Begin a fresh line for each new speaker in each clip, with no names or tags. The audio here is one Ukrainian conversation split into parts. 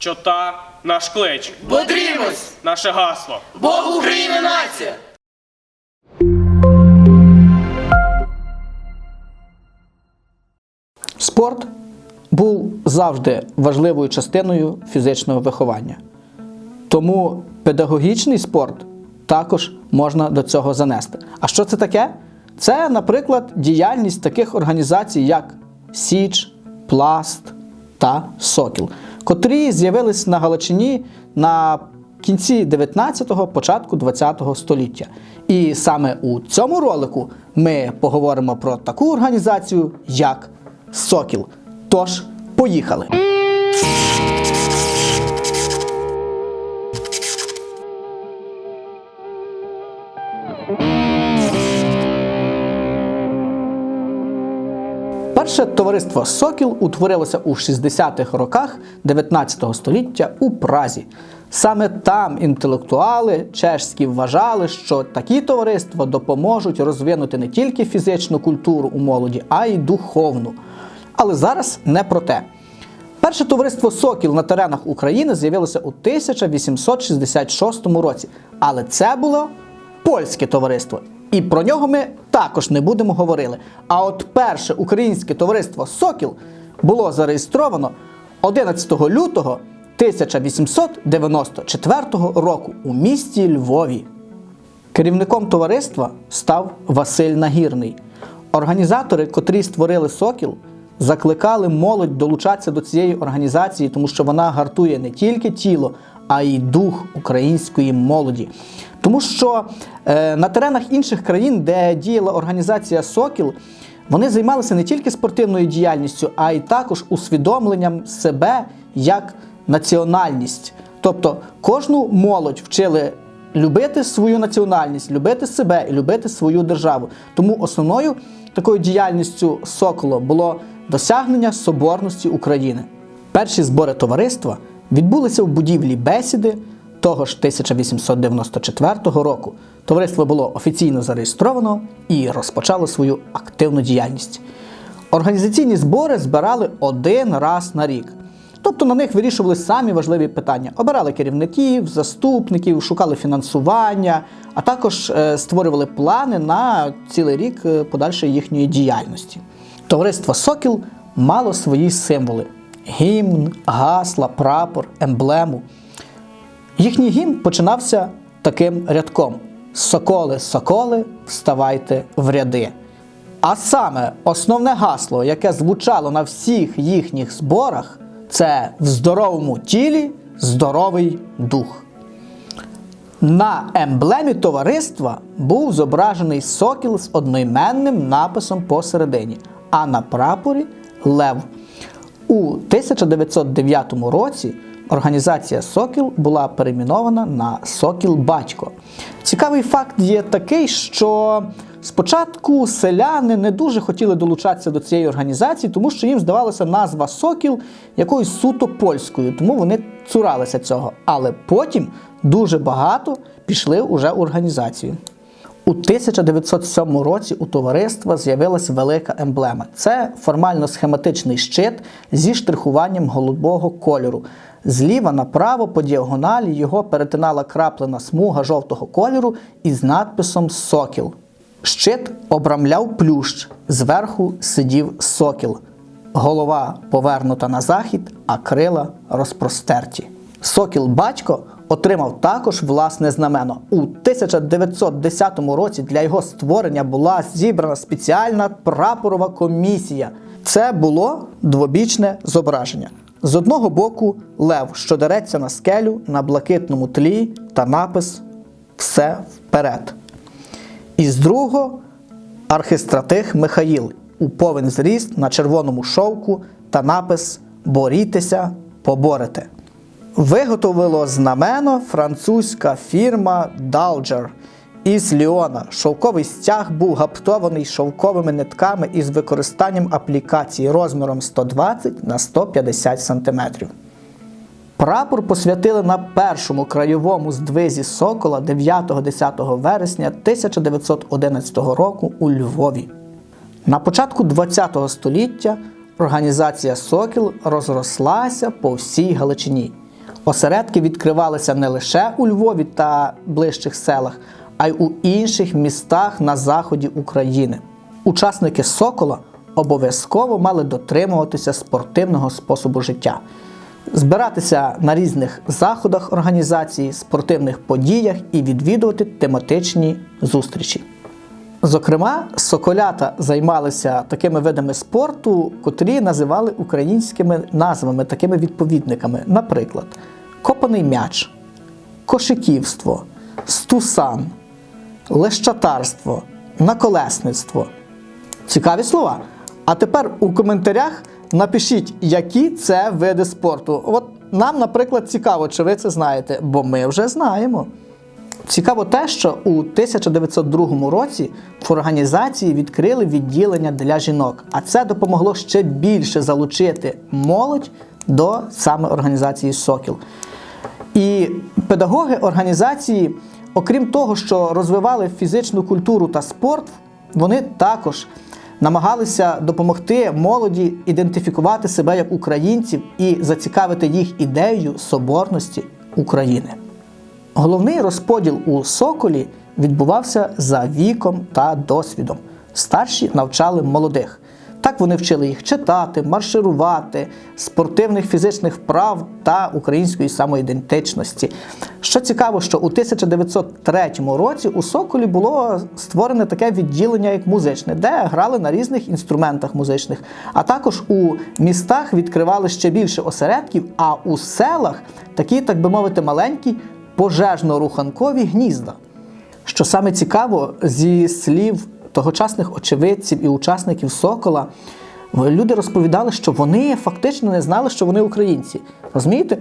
Чота наш клич,
Бодрімось!
наше гасло.
Бог України нація!
Спорт був завжди важливою частиною фізичного виховання. Тому педагогічний спорт також можна до цього занести. А що це таке? Це, наприклад, діяльність таких організацій, як Січ, Пласт та Сокіл, котрі з'явились на Галичині на кінці 19-го, початку 20-го століття. І саме у цьому ролику ми поговоримо про таку організацію, як Сокіл. Тож, поїхали! Перше товариство Сокіл утворилося у 60-х роках 19 століття у Празі. Саме там інтелектуали чешські вважали, що такі товариства допоможуть розвинути не тільки фізичну культуру у молоді, а й духовну. Але зараз не про те. Перше товариство Сокіл на теренах України з'явилося у 1866 році, але це було польське товариство. І про нього ми також не будемо говорили. А от перше українське товариство Сокіл було зареєстровано 11 лютого 1894 року у місті Львові. Керівником товариства став Василь Нагірний. Організатори, котрі створили Сокіл, закликали молодь долучатися до цієї організації, тому що вона гартує не тільки тіло, а й дух української молоді. Тому що е, на теренах інших країн, де діяла організація Сокіл, вони займалися не тільки спортивною діяльністю, а й також усвідомленням себе як національність. Тобто кожну молодь вчили любити свою національність, любити себе і любити свою державу. Тому основною такою діяльністю Сокола було досягнення соборності України. Перші збори товариства відбулися в будівлі бесіди того ж 1894 року. Товариство було офіційно зареєстровано і розпочало свою активну діяльність. Організаційні збори збирали один раз на рік. Тобто на них вирішували самі важливі питання: обирали керівників, заступників, шукали фінансування, а також е, створювали плани на цілий рік е, подальшої їхньої діяльності. Товариство Сокіл мало свої символи: гімн, гасла, прапор, емблему. Їхній гімн починався таким рядком: Соколи, соколи, вставайте в ряди. А саме основне гасло, яке звучало на всіх їхніх зборах, це в здоровому тілі здоровий дух. На емблемі товариства був зображений сокіл з одноіменним написом посередині, а на прапорі лев. У 1909 році організація Сокіл була перейменована на Сокіл Батько. Цікавий факт є такий, що спочатку селяни не дуже хотіли долучатися до цієї організації, тому що їм здавалося назва Сокіл якоюсь суто польською, тому вони цуралися цього. Але потім дуже багато пішли уже в організацію. У 1907 році у товариства з'явилася велика емблема. Це формально схематичний щит зі штрихуванням голубого кольору. Зліва направо по діагоналі його перетинала краплена смуга жовтого кольору із надписом Сокіл. Щит обрамляв плющ, зверху сидів сокіл. Голова повернута на захід, а крила розпростерті. Сокіл батько отримав також власне знамено. У 1910 році для його створення була зібрана спеціальна прапорова комісія. Це було двобічне зображення. З одного боку лев, що дереться на скелю на блакитному тлі та напис Все вперед. І з другого архистратих Михаїл у повен зріст на червоному шовку та напис Борітеся, поборете. Виготовило знамено французька фірма Dalger із Ліона. Шовковий стяг був гаптований шовковими нитками із використанням аплікації розміром 120 на 150 см. Прапор посвятили на першому краєвому здвизі Сокола 9-10 вересня 1911 року у Львові. На початку ХХ століття організація Сокіл розрослася по всій Галичині. Осередки відкривалися не лише у Львові та ближчих селах, а й у інших містах на заході України. Учасники Сокола обов'язково мали дотримуватися спортивного способу життя, збиратися на різних заходах організації, спортивних подіях і відвідувати тематичні зустрічі. Зокрема, соколята займалися такими видами спорту, котрі називали українськими назвами, такими відповідниками. Наприклад, копаний м'яч, кошиківство, стусан, лещатарство, наколесництво. Цікаві слова. А тепер у коментарях напишіть, які це види спорту. От нам, наприклад, цікаво, чи ви це знаєте, бо ми вже знаємо. Цікаво те, що у 1902 році в організації відкрили відділення для жінок, а це допомогло ще більше залучити молодь до саме організації Сокіл. І педагоги організації, окрім того, що розвивали фізичну культуру та спорт, вони також намагалися допомогти молоді ідентифікувати себе як українців і зацікавити їх ідеєю соборності України. Головний розподіл у Соколі відбувався за віком та досвідом. Старші навчали молодих. Так вони вчили їх читати, марширувати, спортивних фізичних вправ та української самоідентичності. Що цікаво, що у 1903 році у Соколі було створене таке відділення, як музичне, де грали на різних інструментах музичних. А також у містах відкривали ще більше осередків, а у селах такі, так би мовити, маленькі пожежно-руханкові гнізда. Що саме цікаво, зі слів тогочасних очевидців і учасників Сокола, люди розповідали, що вони фактично не знали, що вони українці. Розумієте?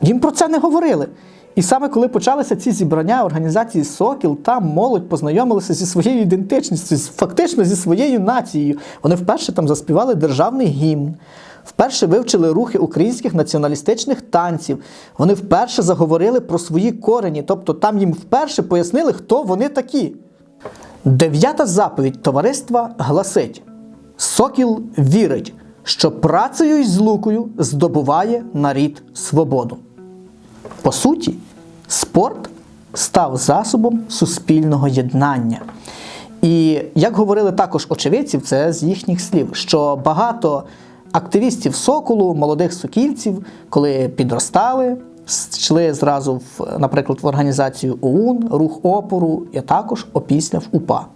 Їм про це не говорили. І саме коли почалися ці зібрання організації Сокіл, там молодь познайомилася зі своєю ідентичністю, фактично зі своєю нацією. Вони вперше там заспівали державний гімн, вперше вивчили рухи українських націоналістичних танців. Вони вперше заговорили про свої корені, тобто там їм вперше пояснили, хто вони такі. Дев'ята заповідь товариства гласить: Сокіл вірить, що працею й злукою здобуває нарід свободу. По суті, спорт став засобом суспільного єднання. І як говорили також очевидців, це з їхніх слів, що багато активістів соколу, молодих сокільців, коли підростали, йшли зразу в, наприклад, в організацію ОУН, рух опору, і також опісля в УПА.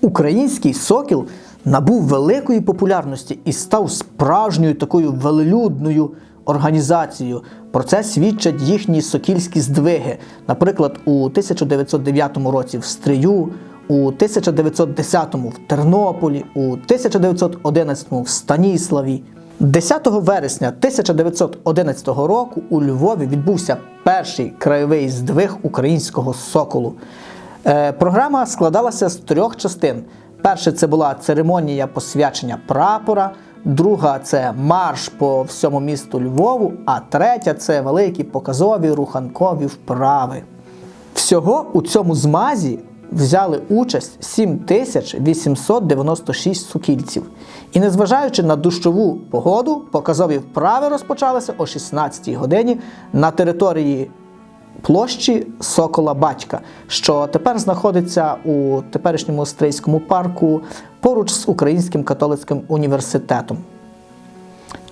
Український сокіл набув великої популярності і став справжньою такою велелюдною організацією. Про це свідчать їхні сокільські здвиги. Наприклад, у 1909 році в Стрию, у 1910-му в Тернополі, у 1911 в Станіславі. 10 вересня 1911 року у Львові відбувся перший краєвий здвиг українського соколу. Е, Програма складалася з трьох частин. Перше це була церемонія посвячення прапора, друга це марш по всьому місту Львову, а третя це великі показові руханкові вправи. Всього у цьому змазі взяли участь 7896 сукільців. І незважаючи на дощову погоду, показові вправи розпочалися о 16-й годині на території площі Сокола Батька, що тепер знаходиться у теперішньому Стрийському парку поруч з Українським католицьким університетом.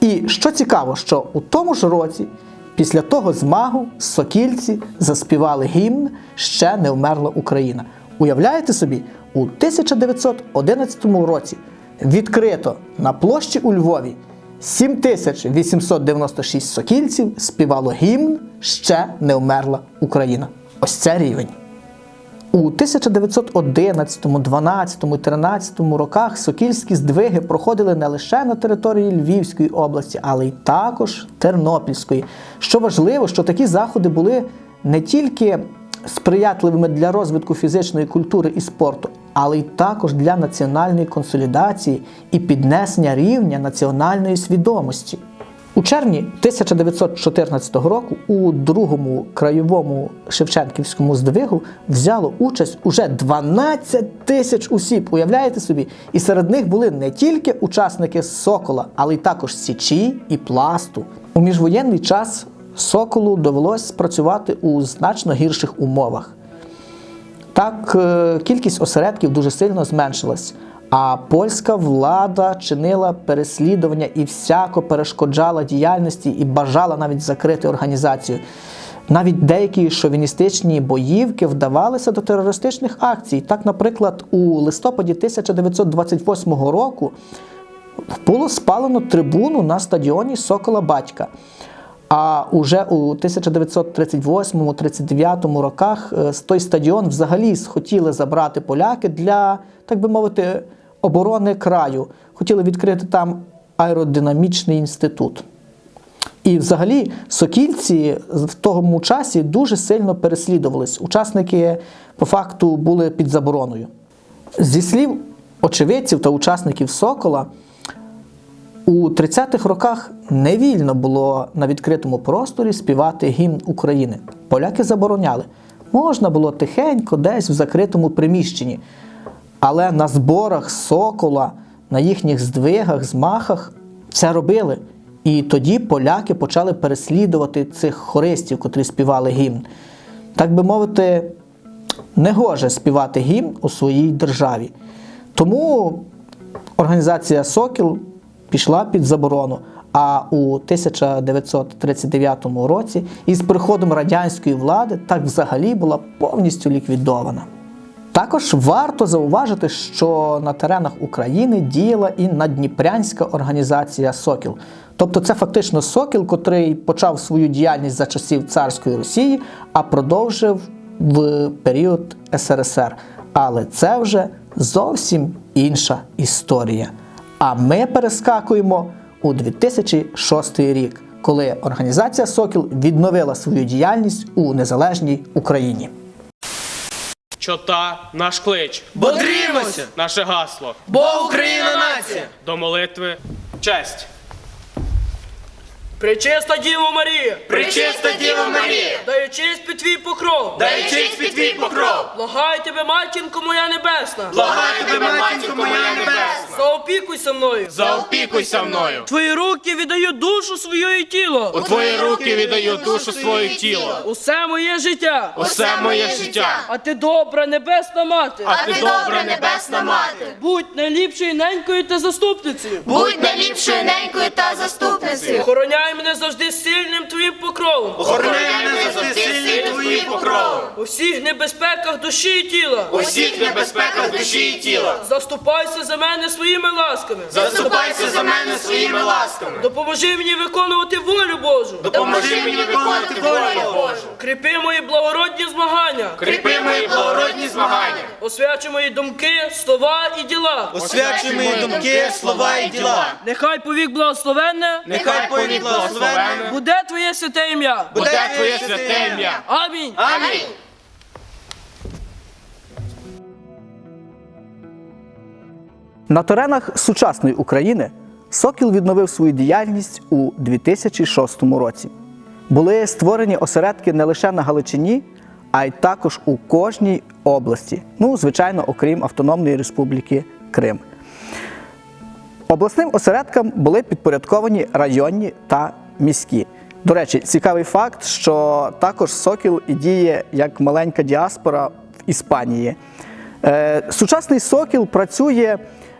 І що цікаво, що у тому ж році, після того змагу, сокільці заспівали гімн Ще не вмерла Україна. Уявляєте собі, у 1911 році відкрито на площі у Львові 7896 сокільців співало гімн Ще не вмерла Україна. Ось це рівень. У 1911, 12, 13 роках сокільські здвиги проходили не лише на території Львівської області, але й також Тернопільської. Що важливо, що такі заходи були не тільки сприятливими для розвитку фізичної культури і спорту, але й також для національної консолідації і піднесення рівня національної свідомості. У червні 1914 року у другому краєвому Шевченківському здвигу взяло участь уже 12 тисяч осіб. Уявляєте собі? І серед них були не тільки учасники Сокола, але й також Січі і Пласту. У міжвоєнний час Соколу довелось працювати у значно гірших умовах. Так, е, кількість осередків дуже сильно зменшилась, а польська влада чинила переслідування і всяко перешкоджала діяльності і бажала навіть закрити організацію. Навіть деякі шовіністичні боївки вдавалися до терористичних акцій. Так, наприклад, у листопаді 1928 року було спалено трибуну на стадіоні Сокола Батька. А уже у 1938-39 роках е, той стадіон взагалі схотіли забрати поляки для, так би мовити, оборони краю. Хотіли відкрити там аеродинамічний інститут. І взагалі сокільці в тому часі дуже сильно переслідувались. Учасники по факту були під забороною. Зі слів очевидців та учасників Сокола, у 30-х роках невільно було на відкритому просторі співати гімн України. Поляки забороняли. Можна було тихенько, десь в закритому приміщенні. Але на зборах сокола, на їхніх здвигах, змахах це робили. І тоді поляки почали переслідувати цих хористів, котрі співали гімн. Так би мовити, негоже співати гімн у своїй державі. Тому організація Сокіл пішла під заборону. А у 1939 році із приходом радянської влади так взагалі була повністю ліквідована. Також варто зауважити, що на теренах України діяла і наддніпрянська організація Сокіл. Тобто це фактично Сокіл, котрий почав свою діяльність за часів царської Росії, а продовжив в період СРСР. Але це вже зовсім інша історія. А ми перескакуємо у 2006 рік, коли організація Сокіл відновила свою діяльність у незалежній Україні.
Чота наш клич.
Бодрімося!
Наше гасло.
Бо Україна нація!
До молитви. Честь.
Пречиста Діво Марія,
Пречиста Діва Марія!
даю честь під твій покров.
Дай честь під твій покров!
Благаю тебе, матінко моя небесна.
Благаю тебе, матінко моя небесна!
Заопікуйся мною.
Заопікуйся мною.
Твої руки віддаю душу свою і тіло.
У твої руки віддаю душу своє тіло.
Усе моє життя.
Усе моє життя.
А ти добра, небесна мати.
А ти добра
небесна мати,
Будь найліпшою ненькою та заступницею.
будь найліпшою ненькою та заступницею.
Охороняй мене завжди сильним твоїм покровом.
Охороняй мене завжди сильний твоїм покровом!
У всіх небезпеках душі і тіла.
У всіх небезпеках душі і тіла!
Заступайся за мене своїми ласками.
Заступайся за мене своїми ласками!
Допоможи мені виконувати волю Божу.
Допоможи мені виконувати волю Божу!
Кріпи мої благородні змагання.
Кріпи мої благородні змагання!
Освячуй мої думки, слова і діла.
Освячуй мої думки, слова і діла!
Нехай повік благословенне
Нехай повік благословенне
буде Твоє святе ім'я.
Буде твоє святе ім'я.
Амінь.
Амінь!
На теренах сучасної України Сокіл відновив свою діяльність у 2006 році. Були створені осередки не лише на Галичині, а й також у кожній області. Ну, звичайно, окрім Автономної Республіки Крим. Обласним осередкам були підпорядковані районні та міські. До речі, цікавий факт, що також Сокіл і діє як маленька діаспора в Іспанії. Е, Сучасний Сокіл працює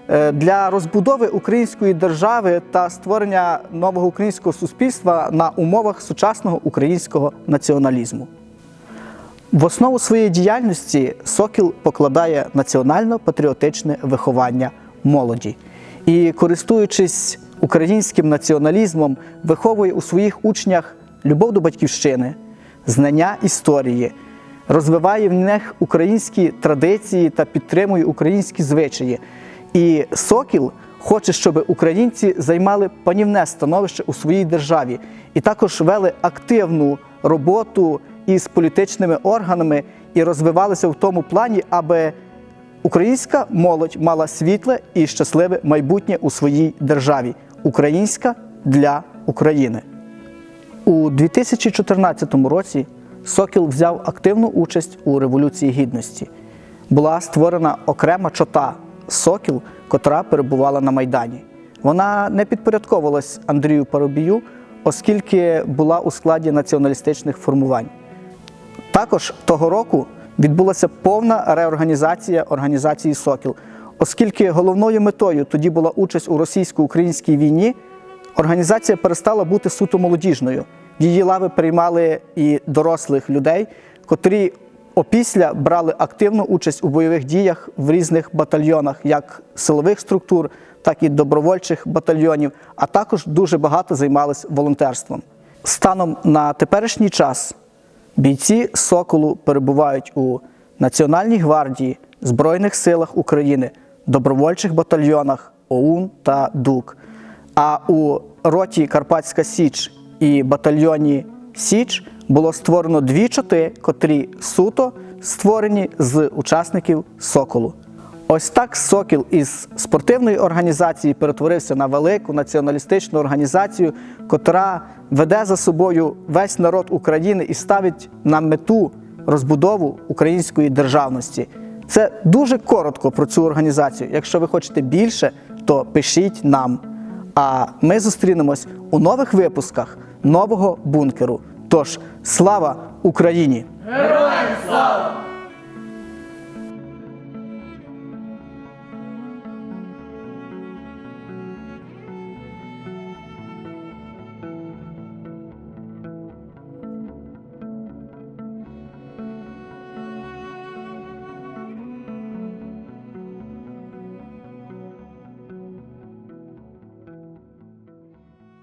е, для розбудови української держави та створення нового українського суспільства на умовах сучасного українського націоналізму. В основу своєї діяльності Сокіл покладає національно-патріотичне виховання молоді і, користуючись українським націоналізмом, виховує у своїх учнях любов до батьківщини, знання історії, розвиває в них українські традиції та підтримує українські звичаї. І Сокіл хоче, щоб українці займали панівне становище у своїй державі і також вели активну роботу із політичними органами і розвивалися в тому плані, аби українська молодь мала світле і щасливе майбутнє у своїй державі. Українська для України. У 2014 році Сокіл взяв активну участь у Революції Гідності. Була створена окрема чота Сокіл, котра перебувала на Майдані. Вона не підпорядковувалась Андрію Парубію, оскільки була у складі націоналістичних формувань. Також того року відбулася повна реорганізація організації Сокіл, оскільки головною метою тоді була участь у російсько-українській війні. Організація перестала бути суто молодіжною. Її лави приймали і дорослих людей, котрі опісля брали активну участь у бойових діях в різних батальйонах, як силових структур, так і добровольчих батальйонів, а також дуже багато займалися волонтерством. Станом на теперішній час бійці Соколу перебувають у Національній гвардії, Збройних силах України, добровольчих батальйонах ОУН та ДУК. А у роті Карпатська Січ і батальйоні Січ було створено дві чоти, котрі суто створені з учасників Соколу. Ось так Сокіл із спортивної організації перетворився на велику націоналістичну організацію, котра веде за собою весь народ України і ставить на мету розбудову української державності. Це дуже коротко про цю організацію. Якщо ви хочете більше, то пишіть нам. А ми зустрінемось у нових випусках нового бункеру. Тож слава Україні!
Героям Слава!